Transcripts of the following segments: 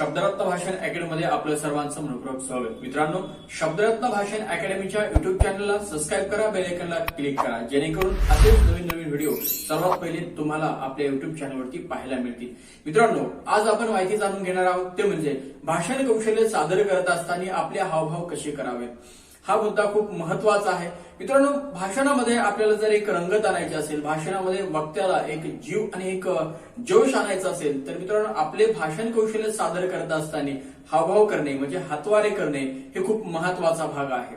शब्दरत्न भाषण अकॅडमीमध्ये आपलं सर्वांचं मनपूर्वक स्वागत. मित्रांनो शब्दरत्न भाषण अकॅडमीच्या युट्यूब चॅनलला सबस्क्राईब करा बेल क्लिक करा जेणेकरून असेच नवीन नवीन व्हिडिओ सर्वात पहिले तुम्हाला आपल्या युट्यूब चॅनलवरती पाहायला मिळतील. मित्रांनो आज आपण माहिती जाणून घेणार आहोत ते म्हणजे भाषण कौशल्य सादर करत असताना आपले हावभाव कसे करावेत? हा मुद्दा खूप महत्त्वाचा आहे. मित्रांनो भाषणामध्ये आपल्याला जर एक रंगत आणायची असेल भाषणामध्ये वक्त्याला एक जीव आणि एक जोश आणायचा असेल तर मित्रांनो आपले भाषण कौशल्य सादर करत असताना हावभाव करणे म्हणजे हातवारे करणे हे खूप महत्त्वाचा भाग आहे.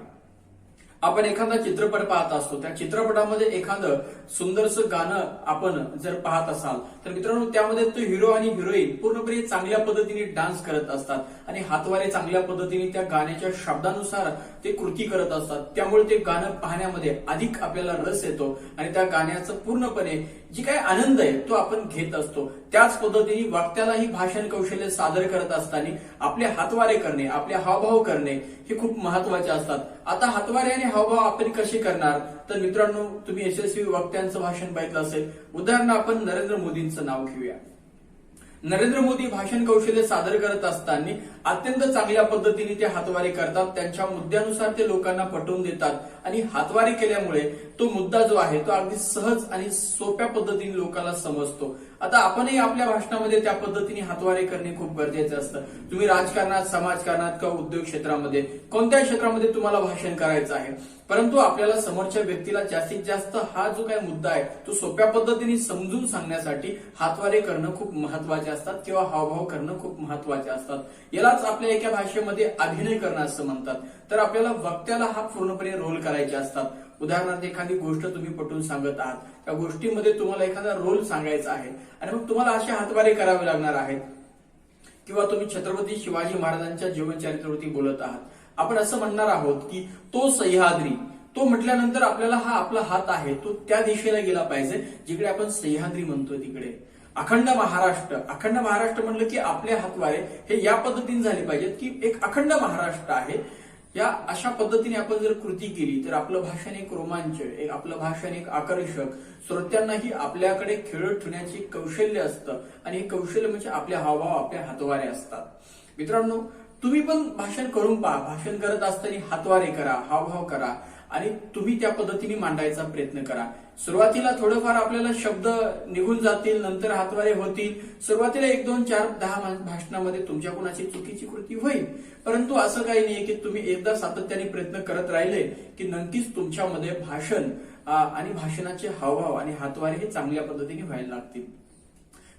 आपण एखादा चित्रपट पाहत असतो त्या चित्रपटामध्ये एखादं सुंदरसं गाणं आपण जर पाहत असाल तर मित्रांनो त्यामध्ये तो हिरो आणि हिरोईन पूर्णपणे चांगल्या पद्धतीने डान्स करत असतात आणि हातवारे चांगल्या पद्धतीने त्या गाण्याच्या शब्दानुसार ते कृती करत असतात. त्यामुळे ते गाणं पाहण्यामध्ये अधिक आपल्याला रस येतो आणि त्या गाण्याचं पूर्णपणे जी काय आनंद आहे तो आपण घेत असतो. त्याच पद्धतीने वक्त्यालाही भाषण कौशल्य सादर करत असताना आपले हातवारे करणे आपले हावभाव करणे हे खूप महत्त्वाचे असतात. आता हातवारे आणि हावभाव आपण कसे करणार? तर मित्रांनो तुम्ही यशस्वी वक्त्यांचं भाषण पाहिलं असेल. उदाहरण आपण नरेंद्र मोदींचं नाव घेऊया. नरेंद्र मोदी भाषण कौशल्य सादर करत असताना अत्यंत चांगल्या पद्धतीने ते हातवारे करतात त्यांच्या मुद्द्यानुसार ते लोकांना पटवून देतात आणि हातवारे केल्यामुळे तो मुद्दा जो आहे तो अगदी सहज आणि सोप्या पद्धतीने लोकांना समजतो. आता आपणही आपल्या भाषणामध्ये त्या पद्धतीने हातवारे करणे खूप गरजेचे असतं. तुम्ही राजकारणात समाजकारणात किंवा उद्योग क्षेत्रामध्ये कोणत्या क्षेत्रामध्ये तुम्हाला भाषण करायचं आहे. परंतु आपल्याला समोरच्या व्यक्तीला जास्तीत जास्त हा जो काही मुद्दा आहे तो सोप्या पद्धतीने समजून सांगण्यासाठी हातवारे करणं खूप महत्त्वाचे महत्त्वाचे असतात किंवा हावभाव करणं खूप महत्त्वाचे असतात. यालाच आपल्या एका भाषेमध्ये अभिनय करणं असं म्हणतात. तर आपल्याला वक्त्याला हा पूर्णपणे रोल करायचे असतात. उदाहरणार्थ एखादी गोष्ट तुम्ही पटवून सांगत आहात. त्या गोष्टीमध्ये तुम्हाला एखादा रोल सांगायचा आहे. आणि मग तुम्हाला असे हातवारे करावे लागणार आहेत. किंवा तुम्ही छत्रपती शिवाजी महाराजांच्या जीवनचरित्रावरती बोलत आहात. आपण असं म्हणणार आहोत की तो सह्याद्री तो म्हटल्यानंतर आपल्याला हा आपला हात आहे तो त्या दिशेला गेला पाहिजे जिकडे आपण सह्याद्री म्हणतो तिकडे. अखंड महाराष्ट्र अखंड महाराष्ट्र म्हणलं की आपले हातवारे हे या पद्धतीने झाले पाहिजेत की एक अखंड महाराष्ट्र आहे. या अशा पद्धतीने आपण जर कृती केली तर आपलं भाषण एक रोमांच एक आपलं भाषण एक आकर्षक श्रोत्यांनाही आपल्याकडे खेळत ठेवण्याचे कौशल्य असतं आणि हे कौशल्य म्हणजे आपले हावभाव आपल्या हातवारे असतात. मित्रांनो तुम्ही पण भाषण करून पहा. भाषण करत असताना हातवारे करा हावभाव करा. आणि तुम्ही त्या पद्धतीने मांडायचा प्रयत्न करा. सुरुवातीला थोडंफार आपल्याला शब्द निघून जातील नंतर हातवारे होतील. सुरुवातीला एक दोन चार दहा भाषणामध्ये तुमच्या कोणाची चुकीची कृती होईल. परंतु असं काही नाही की तुम्ही एकदा सातत्याने प्रयत्न करत राहिले की नक्कीच तुमच्यामध्ये भाषण आणि भाषणाचे हावभाव आणि हातवारे हे चांगल्या पद्धतीने व्हायला लागतील.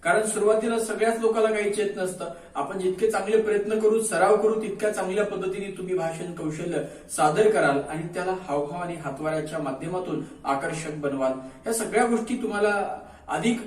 कारण सुरुवातीला सगळ्याच लोकांना काहीच येत नसतं. आपण जितके चांगले प्रयत्न करू सराव करू तितक्या चांगल्या पद्धतीने तुम्ही भाषण कौशल्य सादर कराल आणि त्याला हावभाव आणि हातवाऱ्याच्या माध्यमातून आकर्षक बनवाल. या सगळ्या गोष्टी तुम्हाला अधिक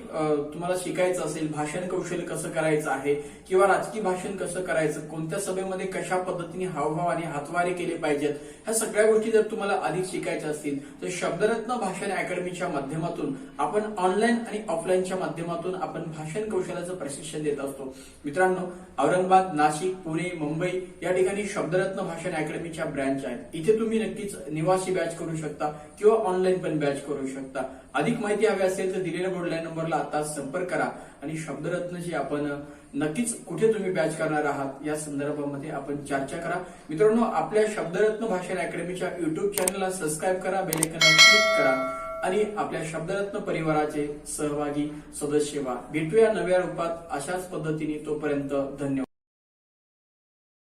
तुम्हाला शिकायचं असेल भाषण कौशल्य कसं करायचं आहे किंवा राजकीय भाषण कसं करायचं कोणत्या सभेमध्ये कशा पद्धतीने हावभाव आणि हातवारे केले पाहिजेत ह्या सगळ्या गोष्टी जर तुम्हाला अधिक शिकायच्या असतील तर शब्दरत्न भाषण अकॅडमीच्या माध्यमातून आपण ऑनलाईन आणि ऑफलाईनच्या माध्यमातून आपण भाषण कौशल्याचं प्रशिक्षण देत असतो. मित्रांनो औरंगाबाद नाशिक पुणे मुंबई या ठिकाणी शब्दरत्न भाषण अकॅडमीच्या ब्रँच आहेत. इथे तुम्ही नक्कीच निवासी बॅच करू शकता किंवा ऑनलाईन पण बॅच करू शकता. अधिक माहिती हवी असेल तर दिलेल्या बोर्डलाईन नंबरला आता संपर्क करा आणि शब्दरत्नशी आपण नक्कीच कुठे तुम्ही बॅच करणार आहात या संदर्भामध्ये आपण चर्चा करा. मित्रांनो आपल्या शब्दरत्न भाषण अकॅडमीच्या युट्यूब चॅनलला सबस्क्राईब करा बेलेकनला क्लिक करा आणि आपल्या शब्दरत्न परिवाराचे सहभागी सदस्य व्हा. भेटूया नव्या रूपात अशाच पद्धतीने तोपर्यंत धन्यवाद.